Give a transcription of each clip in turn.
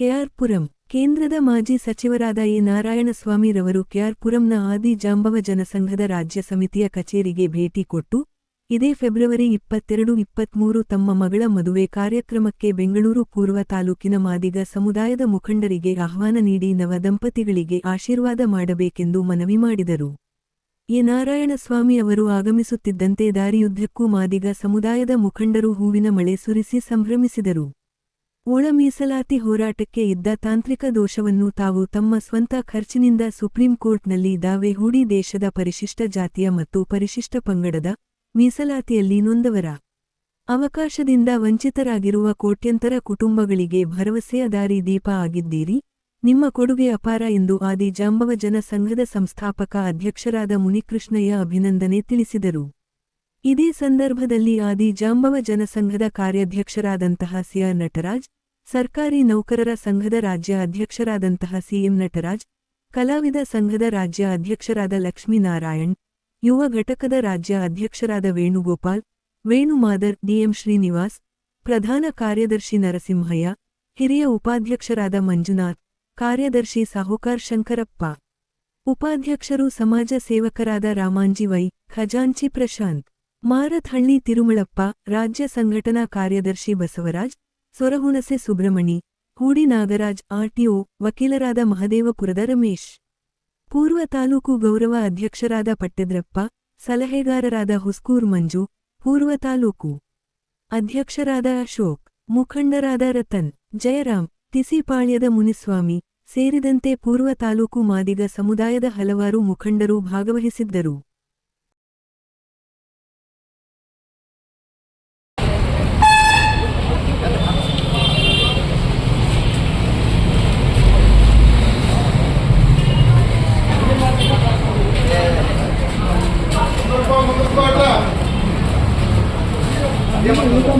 K R Puram ಕೇಂದ್ರದ ಮಾಜಿ ಸಚಿವರಾದ ಎ ನಾರಾಯಣಸ್ವಾಮಿರವರು ಕೆಆರ್ ಪುರಂನ ಆದಿ ಜಾಂಬವ ಜನಸಂಘದ ರಾಜ್ಯ ಸಮಿತಿಯ ಕಚೇರಿಗೆ ಭೇಟಿ ಕೊಟ್ಟು, ಇದೇ ಫೆಬ್ರವರಿ ಇಪ್ಪತ್ತೆರಡು ಇಪ್ಪತ್ಮೂರು ತಮ್ಮ ಮಗಳ ಮದುವೆ ಕಾರ್ಯಕ್ರಮಕ್ಕೆ ಬೆಂಗಳೂರು ಪೂರ್ವ ತಾಲೂಕಿನ ಮಾದಿಗ ಸಮುದಾಯದ ಮುಖಂಡರಿಗೆ ಆಹ್ವಾನ ನೀಡಿ ನವ ದಂಪತಿಗಳಿಗೆ ಆಶೀರ್ವಾದ ಮಾಡಬೇಕೆಂದು ಮನವಿ ಮಾಡಿದರು. ಎ ನಾರಾಯಣಸ್ವಾಮಿ ಅವರು ಆಗಮಿಸುತ್ತಿದ್ದಂತೆ ದಾರಿಯುದ್ದಕ್ಕೂ ಮಾದಿಗ ಸಮುದಾಯದ ಮುಖಂಡರು ಹೂವಿನ ಮಳೆ ಸುರಿಸಿ ಸಂಭ್ರಮಿಸಿದರು. ಒಳ ಮೀಸಲಾತಿ ಹೋರಾಟಕ್ಕೆ ಇದ್ದ ತಾಂತ್ರಿಕ ದೋಷವನ್ನು ತಾವು ತಮ್ಮ ಸ್ವಂತ ಖರ್ಚಿನಿಂದ ಸುಪ್ರೀಂ ಕೋರ್ಟ್ನಲ್ಲಿ ದಾವೆ ಹೂಡಿ ದೇಶದ ಪರಿಶಿಷ್ಟ ಜಾತಿಯ ಮತ್ತು ಪರಿಶಿಷ್ಟ ಪಂಗಡದ ಮೀಸಲಾತಿಯಲ್ಲಿ ನೊಂದವರ ಅವಕಾಶದಿಂದ ವಂಚಿತರಾಗಿರುವ ಕೋಟ್ಯಂತರ ಕುಟುಂಬಗಳಿಗೆ ಭರವಸೆಯ ದಾರಿ ದೀಪ ಆಗಿದ್ದೀರಿ. ನಿಮ್ಮ ಕೊಡುಗೆ ಅಪಾರ ಎಂದು ಆದಿ ಜಾಂಬವ ಜನ ಸಂಘದ ಸಂಸ್ಥಾಪಕ ಅಧ್ಯಕ್ಷರಾದ ಮುನಿಕೃಷ್ಣಯ್ಯ ಅಭಿನಂದನೆ ತಿಳಿಸಿದರು. ಇದೇ ಸಂದರ್ಭದಲ್ಲಿ ಆದಿ ಜಾಂಬವ ಜನಸಂಘದ ಕಾರ್ಯಾಧ್ಯಕ್ಷರಾದಂತಹ ಸಿಆರ್ ನಟರಾಜ್, ಸರ್ಕಾರಿ ನೌಕರರ ಸಂಘದ ರಾಜ್ಯ ಅಧ್ಯಕ್ಷರಾದಂತಹ ಸಿಎಂ ನಟರಾಜ್, ಕಲಾವಿದ ಸಂಘದ ರಾಜ್ಯ ಅಧ್ಯಕ್ಷರಾದ ಲಕ್ಷ್ಮೀನಾರಾಯಣ್, ಯುವ ಘಟಕದ ರಾಜ್ಯ ಅಧ್ಯಕ್ಷರಾದ ವೇಣುಗೋಪಾಲ್, ವೇಣುಮಾದರ್, ಡಿಎಂ ಶ್ರೀನಿವಾಸ್, ಪ್ರಧಾನ ಕಾರ್ಯದರ್ಶಿ ನರಸಿಂಹಯ್ಯ, ಹಿರಿಯ ಉಪಾಧ್ಯಕ್ಷರಾದ ಮಂಜುನಾಥ್, ಕಾರ್ಯದರ್ಶಿ ಸಾಹುಕಾರ್ ಶಂಕರಪ್ಪ. ಉಪಾಧ್ಯಕ್ಷರು ಸಮಾಜ ಸೇವಕರಾದ ರಾಮಾಂಜಿ ವೈ, ಖಜಾಂಚಿ ಪ್ರಶಾಂತ್. ಮಾರತ್ಹಳ್ಳಿ ತಿರುಮಳಪ್ಪ ರಾಜ್ಯ ಸಂಘಟನಾ ಕಾರ್ಯದರ್ಶಿ ಬಸವರಾಜ್, ಸೊರಹುಣಸೆ ಸುಬ್ರಹ್ಮಣಿ, ಹೂಡಿ ನಾಗರಾಜ್ ಆರ್ಟಿಒ ವಕೀಲರಾದ ಮಹದೇವಪುರದ ರಮೇಶ್. ಪೂರ್ವ ತಾಲೂಕು ಗೌರವ ಅಧ್ಯಕ್ಷರಾದ ಪಟ್ಟೆದ್ರಪ್ಪ, ಸಲಹೆಗಾರರಾದ ಹುಸ್ಕೂರ್ ಮಂಜು, ಪೂರ್ವ ತಾಲೂಕು ಅಧ್ಯಕ್ಷರಾದ ಅಶೋಕ್, ಮುಖಂಡರಾದ ರತನ್, ಜಯರಾಮ್ ತಿಸಿಪಾಳ್ಯದ ಮುನಿಸ್ವಾಮಿ ಸೇರಿದಂತೆ ಪೂರ್ವ ತಾಲೂಕು ಮಾದಿಗ ಸಮುದಾಯದ ಹಲವಾರು ಮುಖಂಡರು ಭಾಗವಹಿಸಿದ್ದರು.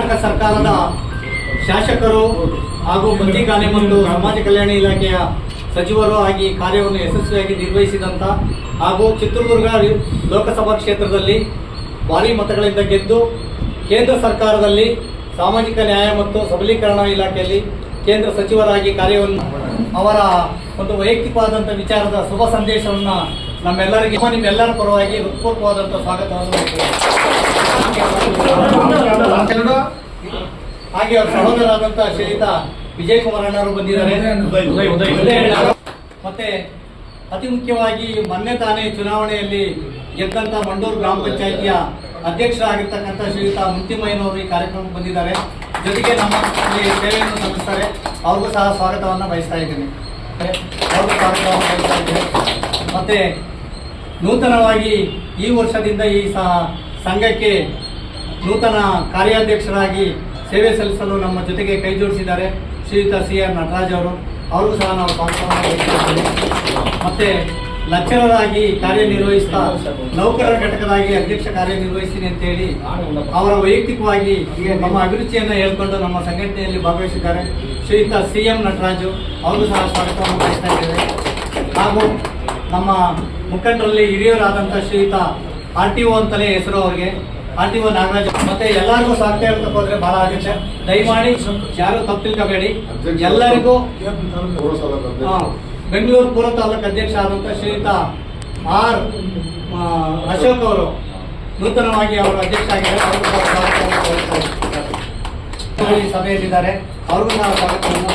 ಕರ್ನಾಟಕ ಸರ್ಕಾರದ ಶಾಸಕರು ಹಾಗೂ ಬಂದಿಖಾನೆ ಮತ್ತು ಸಮಾಜ ಕಲ್ಯಾಣ ಇಲಾಖೆಯ ಸಚಿವರು ಆಗಿ ಕಾರ್ಯವನ್ನು ಯಶಸ್ವಿಯಾಗಿ ನಿರ್ವಹಿಸಿದಂಥ ಹಾಗೂ ಚಿತ್ರದುರ್ಗ ಲೋಕಸಭಾ ಕ್ಷೇತ್ರದಲ್ಲಿ ಭಾರಿ ಮತಗಳಿಂದ ಗೆದ್ದು ಕೇಂದ್ರ ಸರ್ಕಾರದಲ್ಲಿ ಸಾಮಾಜಿಕ ನ್ಯಾಯ ಮತ್ತು ಸಬಲೀಕರಣ ಇಲಾಖೆಯಲ್ಲಿ ಕೇಂದ್ರ ಸಚಿವರಾಗಿ ಕಾರ್ಯವನ್ನು ಅವರ ಒಂದು ವೈಯಕ್ತಿಕವಾದಂಥ ವಿಚಾರದ ಶುಭ ಸಂದೇಶವನ್ನು ನಮ್ಮೆಲ್ಲರಿಗೆ ನಿಮ್ಮೆಲ್ಲರ ಪರವಾಗಿ ಹೃತ್ಪೂರ್ವವಾದಂಥ ಸ್ವಾಗತವನ್ನು ಬಯಸ್ತೇನೆ. ಹಾಗೆ ಅವರ ಸಹೋದರಾದಂತಹ ಶ್ರೀಯುತ ವಿಜಯ್ ಕುಮಾರ್ ಅಣ್ಣವರು ಬಂದಿದ್ದಾರೆ. ಮತ್ತೆ ಅತಿ ಮುಖ್ಯವಾಗಿ ಮೊನ್ನೆ ತಾನೇ ಚುನಾವಣೆಯಲ್ಲಿ ಗೆದ್ದಂತ ಮಂಡೂರು ಗ್ರಾಮ ಪಂಚಾಯಿತಿಯ ಅಧ್ಯಕ್ಷರಾಗಿರ್ತಕ್ಕಂಥ ಶ್ರೀಯುತ ಮುಂತಿಮಯ್ಯನವರು ಈ ಕಾರ್ಯಕ್ರಮಕ್ಕೆ ಬಂದಿದ್ದಾರೆ ಜೊತೆಗೆ ನಮ್ಮ ಸೇವೆಯನ್ನು ಸಲ್ಲಿಸ್ತಾರೆ ಅವ್ರಿಗೂ ಸಹ ಸ್ವಾಗತವನ್ನು ಬಯಸ್ತಾ ಇದ್ದೀನಿ ಅವ್ರಿಗೂ ಸ್ವಾಗತವನ್ನು ಬಯಸ್ತಾ ಇದ್ದೀನಿ ಮತ್ತೆ ನೂತನವಾಗಿ ಈ ವರ್ಷದಿಂದ ಈ ಸಹ ಸಂಘಕ್ಕೆ ನೂತನ ಕಾರ್ಯಾಧ್ಯಕ್ಷರಾಗಿ ಸೇವೆ ಸಲ್ಲಿಸಲು ನಮ್ಮ ಜೊತೆಗೆ ಕೈ ಜೋಡಿಸಿದ್ದಾರೆ ಶ್ರೀಯುತ ಸಿ ಆರ್ ನಟರಾಜ್ ಅವರು. ಅವರು ಸಹ ನಾವು ಸ್ವಾಗತವನ್ನು ಮತ್ತು ಲೆಕ್ಚರರ್ ಕಾರ್ಯನಿರ್ವಹಿಸ್ತಾ ನೌಕರರ ಘಟಕದಾಗಿ ಅಧ್ಯಕ್ಷ ಕಾರ್ಯನಿರ್ವಹಿಸ್ತೀನಿ ಅಂತೇಳಿ ಅವರ ವೈಯಕ್ತಿಕವಾಗಿ ನಮ್ಮ ಅಭಿರುಚಿಯನ್ನು ಹೇಳ್ಕೊಂಡು ನಮ್ಮ ಸಂಘಟನೆಯಲ್ಲಿ ಭಾಗವಹಿಸಿದ್ದಾರೆ. ಶ್ರೀಯುತ ಸಿ ಎಂ ನಟರಾಜು, ಅವರು ಸಹ ಸ್ವಾಗತವನ್ನು ಬಯಸ್ತಾ ಇದ್ದೇವೆ. ಹಾಗೂ ನಮ್ಮ ಮುಖಂಡರಲ್ಲಿ ಹಿರಿಯರಾದಂಥ ಶ್ರೀಯುತ ಆರ್ ಟಿ ಒ ಅಂತಲೇ ಹೆಸರು ಅವರಿಗೆ. ಆರ್ ಟಿ ಒ ನಾಗರಾಜ್ ಮತ್ತೆ ಎಲ್ಲರಿಗೂ ಸಾಧ್ಯ ಅಂತ ಹೋದ್ರೆ ಬಹಳ ಆಗುತ್ತೆ. ದಯಮಾಡಿ ಯಾರು ತಪ್ಪು ತಿಳ್ಕೋಬೇಡಿ. ಎಲ್ಲರಿಗೂ ಬೆಂಗಳೂರು ಪೂರ್ವ ತಾಲೂಕು ಅಧ್ಯಕ್ಷ ಆದಂತ ಶ್ರೀಯುತ ಆರ್ ಅಶೋಕ್ ಅವರು ನೂತನವಾಗಿ ಅವರು ಅಧ್ಯಕ್ಷ ಆಗಿದ್ದಾರೆ. ಸಭೆಯಲ್ಲಿದ್ದಾರೆ. ಅವ್ರಿಗೂ ನಾವು ಸ್ವಾಗತವನ್ನು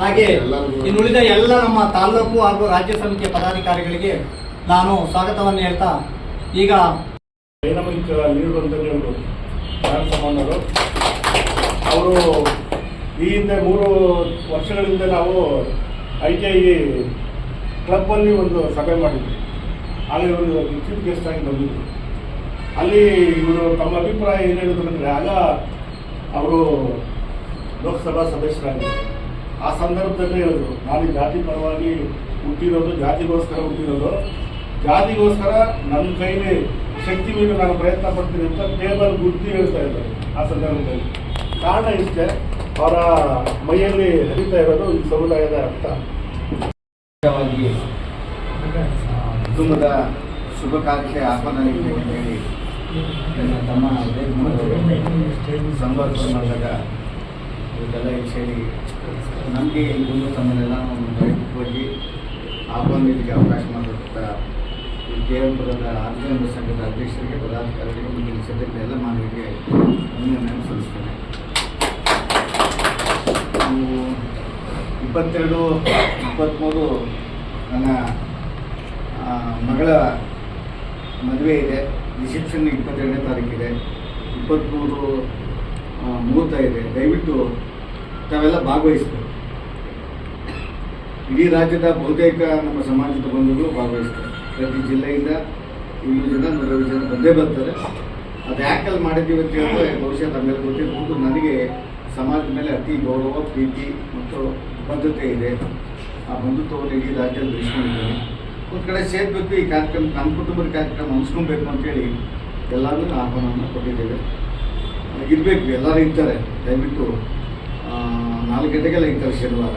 ಹಾಗೆ ಇನ್ನುಳಿದ ಎಲ್ಲ ನಮ್ಮ ತಾಲೂಕು ಹಾಗೂ ರಾಜ್ಯ ಸಮಿತಿಯ ಪದಾಧಿಕಾರಿಗಳಿಗೆ ನಾನು ಸ್ವಾಗತವನ್ನು ಹೇಳ್ತಾ ಈಗ ಅವರು ಸಾಮಾನ್ಯರು ಅವರು ಈ ಹಿಂದೆ ಮೂರು ವರ್ಷಗಳಿಂದ ನಾವು ಐ ಟಿ ಐ ಕ್ಲಬ್ಬಲ್ಲಿ ಒಂದು ಸಭೆ ಮಾಡಿದ್ವಿ. ಆಗ ಇವರು ಚೀಫ್ ಗೆಸ್ಟ್ ಆಗಿ ಬಂದಿದ್ದರು ಅಲ್ಲಿ ಇವರು ತಮ್ಮ ಅಭಿಪ್ರಾಯ ಏನು ಹೇಳಿದ್ರು ಅಂದರೆ ಆಗ ಅವರು ಲೋಕಸಭಾ ಸದಸ್ಯರಾಗಿದ್ದರು. ಆ ಸಂದರ್ಭದಲ್ಲಿ ಹೇಳಿದ್ರು ನಾನು ಜಾತಿ ಪರವಾಗಿ ಹುಟ್ಟಿರೋದು, ಜಾತಿಗೋಸ್ಕರ ಹುಟ್ಟಿರೋದು. ಜಾತಿಗೋಸ್ಕರ ನನ್ನ ಕೈಲಿ ಶಕ್ತಿ ಮೀರಿ ನಾನು ಪ್ರಯತ್ನ ಪಡ್ತೀನಿ ಅಂತ ಟೇಬಲ್ ಗುರ್ತಿ ಹೇಳ್ತಾ ಇದ್ದಾರೆ ಆ ಸಂದರ್ಭದಲ್ಲಿ. ಕಾರಣ ಇಷ್ಟೇ, ಅವರ ಮೈಯಲ್ಲಿ ಹರಿತಾ ಇರೋದು ಈ ಸಮುದಾಯದ ಅರ್ಥ. ಕುಟುಂಬದ ಶುಭ ಕಾರ್ಯಕ್ಕೆ ಅಂತ ಹೇಳಿ ನನ್ನ ತಮ್ಮ ಸಂಪರ್ಕ ಮಾಡಿದಾಗ ಹೇಳಿ. ನಮಗೆ ಈ ತಮ್ಮನ್ನೆಲ್ಲ ಒಂದು ಹೋಗಿ ಆಹ್ವಾನ ಅವಕಾಶ ಮಾಡಿಕೊಟ್ಟ ಈ ಕೆ ಎಂ ಪುರದ ಆರ್ಜನ ಸಂಘದ ಅಧ್ಯಕ್ಷರಿಗೆ ಪದಾಧಿಕಾರಿಗಳಿಗೆ ಮತ್ತು ಇಲ್ಲಿ ಸದ್ಯಕ್ಕೆ ಎಲ್ಲ ಮಾನವಿಗೆ ಅಭಿನಂದನೆ ಸಲ್ಲಿಸ್ತೇನೆ. ಇಪ್ಪತ್ತೆರಡು ಇಪ್ಪತ್ತ್ಮೂರು ನನ್ನ ಮಗಳ ಮದುವೆ ಇದೆ. ರಿಸೆಪ್ಷನ್ ಇಪ್ಪತ್ತೆರಡನೇ ತಾರೀಕಿದೆ ಇಪ್ಪತ್ತ್ಮೂರು ಮುಹೂರ್ತ ಇದೆ. ದಯವಿಟ್ಟು ತಾವೆಲ್ಲ ಭಾಗವಹಿಸ್ಬೇಕು. ಇಡೀ ರಾಜ್ಯದ ಬಹುತೇಕ ನಮ್ಮ ಸಮಾಜದ ಬಂಧುಗಳು ಭಾಗವಹಿಸ್ತಾರೆ. ಪ್ರತಿ ಜಿಲ್ಲೆಯಿಂದ ಇನ್ನೂರು ಜನ ನೂರೈವತ್ತು ಜನ ಬಂದೇ ಬರ್ತಾರೆ. ಅದು ಯಾಕಲ್ಲಿ ಮಾಡಿದ್ದೀವಿ ಅಂತ ಹೇಳಿದ್ರೆ ಬಹುಶಃ ತಮ್ಮೆಲ್ಲ ಗೊತ್ತಿರ್ಬೋದು ನನಗೆ ಸಮಾಜದ ಮೇಲೆ ಅತಿ ಗೌರವ, ಪ್ರೀತಿ ಮತ್ತು ಬದ್ಧತೆ ಇದೆ. ಆ ಬಂಧುತ್ವವನ್ನು ಇಡೀ ರಾಜ್ಯದಲ್ಲಿ ಬೆಳೆಸ್ಕೊಂಡಿದ್ದೇನೆ. ಒಂದು ಕಡೆ ಸೇರ್ಬೇಕು ಈ ಕಾರ್ಯಕ್ರಮ, ನಮ್ಮ ಕುಟುಂಬದ ಕಾರ್ಯಕ್ರಮ ಹಂಚ್ಕೊಬೇಕು ಅಂತೇಳಿ ಎಲ್ಲರೂ ಆಹ್ವಾನವನ್ನು ಕೊಟ್ಟಿದ್ದೇವೆ ಇರಬೇಕು, ಎಲ್ಲರೂ ಇರ್ತಾರೆ. ದಯವಿಟ್ಟು ನಾಲ್ಕು ಗಂಟೆಗೆಲ್ಲ ಇರ್ತಾರೆ ಶನಿವಾರ.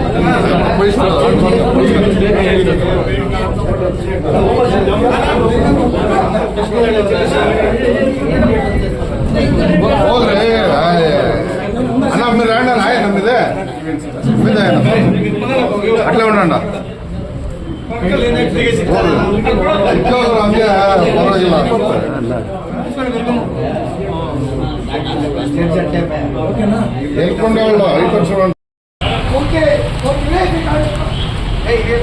అన్న మీరు రండి అన్న ఆయన మీదే మీదే అట్లే ఉండండి ఇంట్లో అంతే పర్వాలేదు లేకుండా వాళ్ళు ఐదు చూడండి ஏய் ஏய்